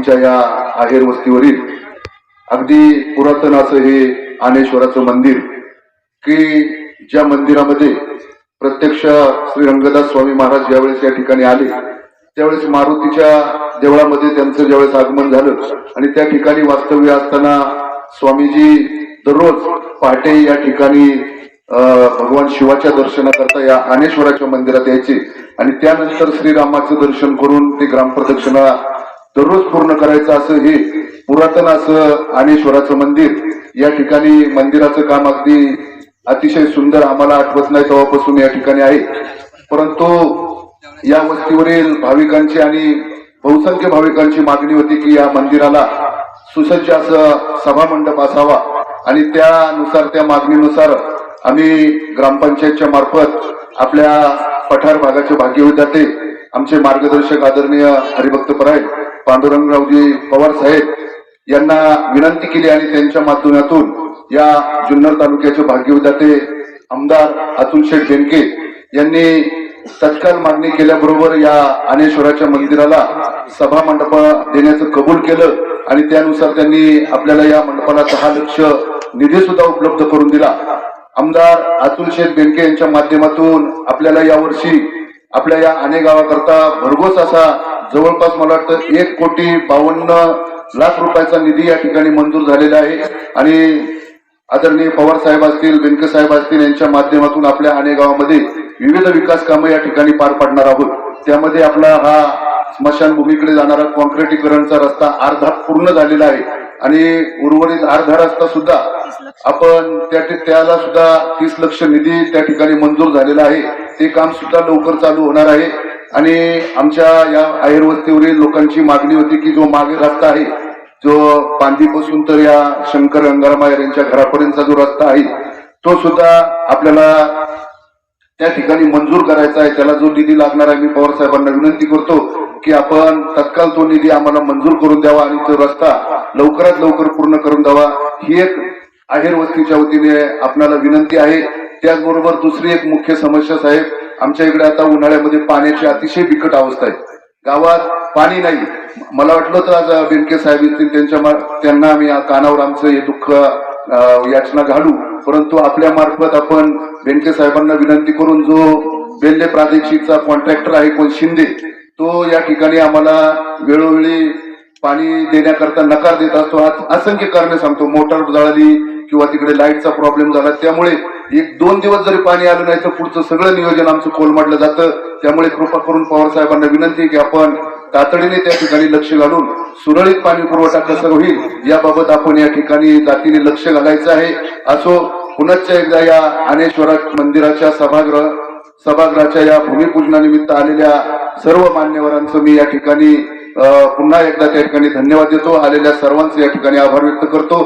आमच्या या आहेर वस्तीवरील अगदी पुरातन असं हे आनेश्वराचं मंदिर की ज्या मंदिरामध्ये प्रत्यक्ष श्री रंगदास स्वामी महाराज ज्यावेळेस या ठिकाणी आले त्यावेळेस मारुतीच्या देवळामध्ये त्यांचं ज्यावेळेस आगमन झालं आणि त्या ठिकाणी वास्तव्य असताना स्वामीजी दररोज पहाटे या ठिकाणी अं, भगवान शिवाच्या दर्शनाकरता या आनेश्वराच्या मंदिरात यायचे आणि त्यानंतर श्रीरामाचं दर्शन करून ते ग्रामप्रदक्षिणा दररोज पूर्ण करायचं असं हे पुरातन असं आणेश्वराचं मंदिर या ठिकाणी मंदिराचं काम अगदी अतिशय सुंदर आम्हाला आठवत नाही तेव्हापासून या ठिकाणी आहे. परंतु या वस्तीवरील भाविकांची आणि बहुसंख्य भाविकांची मागणी होती की या मंदिराला सुसज्ज असं सभा मंडप असावा आणि त्यानुसार त्या मागणीनुसार आम्ही ग्रामपंचायतच्या मार्फत आपल्या पठार भागाचे भाग्यविधाते आमचे मार्गदर्शक आदरणीय हरिभक्त पराय पांडुरंगरावजी पवार साहेब यांना विनंती केली आणि त्यांच्या माध्यमातून या जुन्नर तालुक्याचे भाग्यविधाते आमदार अतुल शेठ बेनके यांनी तत्काल मागणी केल्याबरोबर या अनेश्वराच्या मंदिराला सभा मंडप देण्याचं कबूल केलं आणि त्यानुसार त्यांनी आपल्याला या मंडपाला दहा लक्ष निधी सुद्धा उपलब्ध करून दिला. आमदार अतुल शेठ बेनके यांच्या माध्यमातून आपल्याला यावर्षी आपल्या या अनेक गावाकरता भरघोस असा जवळपास मला वाटतं एक कोटी बावन्न लाख रुपयाचा निधी या ठिकाणी मंजूर झालेला आहे. आणि आदरणीय पवार साहेब असतील बेनके साहेब असतील यांच्या माध्यमातून आपल्या अनेक गावामध्ये विविध विकास कामं या ठिकाणी पार पाडणार आहोत. त्यामध्ये आपला हा स्मशानभूमीकडे जाणारा कॉन्क्रिटीकरणचा रस्ता अर्धा पूर्ण झालेला आहे. आणि उर्वरित अर्धा रस्ता सुद्धा आपण त्या त्याला सुद्धा तीस लक्ष निधी त्या ठिकाणी मंजूर झालेला आहे. ते काम सुद्धा लवकर चालू होणार आहे. आणि आमच्या या अहिरवस्तीवरील लोकांची मागणी होती की जो मागे रस्ता आहे जो पांदीपासून तर या शंकर गंगारामायर यांच्या घरापर्यंतचा जो रस्ता आहे तो सुद्धा आपल्याला त्या ठिकाणी मंजूर करायचा आहे. त्याला जो निधी लागणार आहे मी पवार साहेबांना विनंती करतो की आपण तत्काळ तो निधी आम्हाला मंजूर करून द्यावा आणि तो रस्ता लवकरात लवकर पूर्ण करून द्यावा. ही एक आहेर वस्तीच्या वतीने आपणाला विनंती आहे. त्याचबरोबर दुसरी एक मुख्य समस्या साहेब आमच्या इकडे आता उन्हाळ्यामध्ये पाण्याची अतिशय बिकट अवस्था आहे. गावात पाणी नाही. मला वाटलं तर आज बेनके साहेब येतील त्यांच्या मा- त्यांना आम्ही कानावर आमचं हे दुःख याचना घालू. परंतु आपल्या मार्फत आपण बेनके साहेबांना विनंती करून जो बेल्ले प्रादेशिकचा कॉन्ट्रॅक्टर आहे कोण शिंदे तो या ठिकाणी आम्हाला वेळोवेळी पाणी देण्याकरता नकार देत असतो. आज असंख्य कारणे सांगतो. मोटर जळाली किंवा तिकडे लाईटचा प्रॉब्लेम झाला. त्यामुळे एक दोन दिवस जरी पाणी आलं नाही तर पुढचं सगळं नियोजन आमचं कोलमडलं जातं. त्यामुळे कृपा करून पवार साहेबांना विनंती आहे की आपण तातडीने त्या ठिकाणी लक्ष घालून सुरळीत पाणी पुरवठा कसा होईल याबाबत आपण या ठिकाणी जातीने लक्ष घालायचं आहे. असो पुनश्च एकदा या अनेश्वरा मंदिराच्या सभागृह सभागृहाच्या या भूमिपूजनानिमित्त आलेल्या सर्व मान्यवरांचं मी या ठिकाणी पुन्हा एकदा त्या ठिकाणी धन्यवाद देतो. आलेल्या सर्वांचे या ठिकाणी आभार व्यक्त करतो.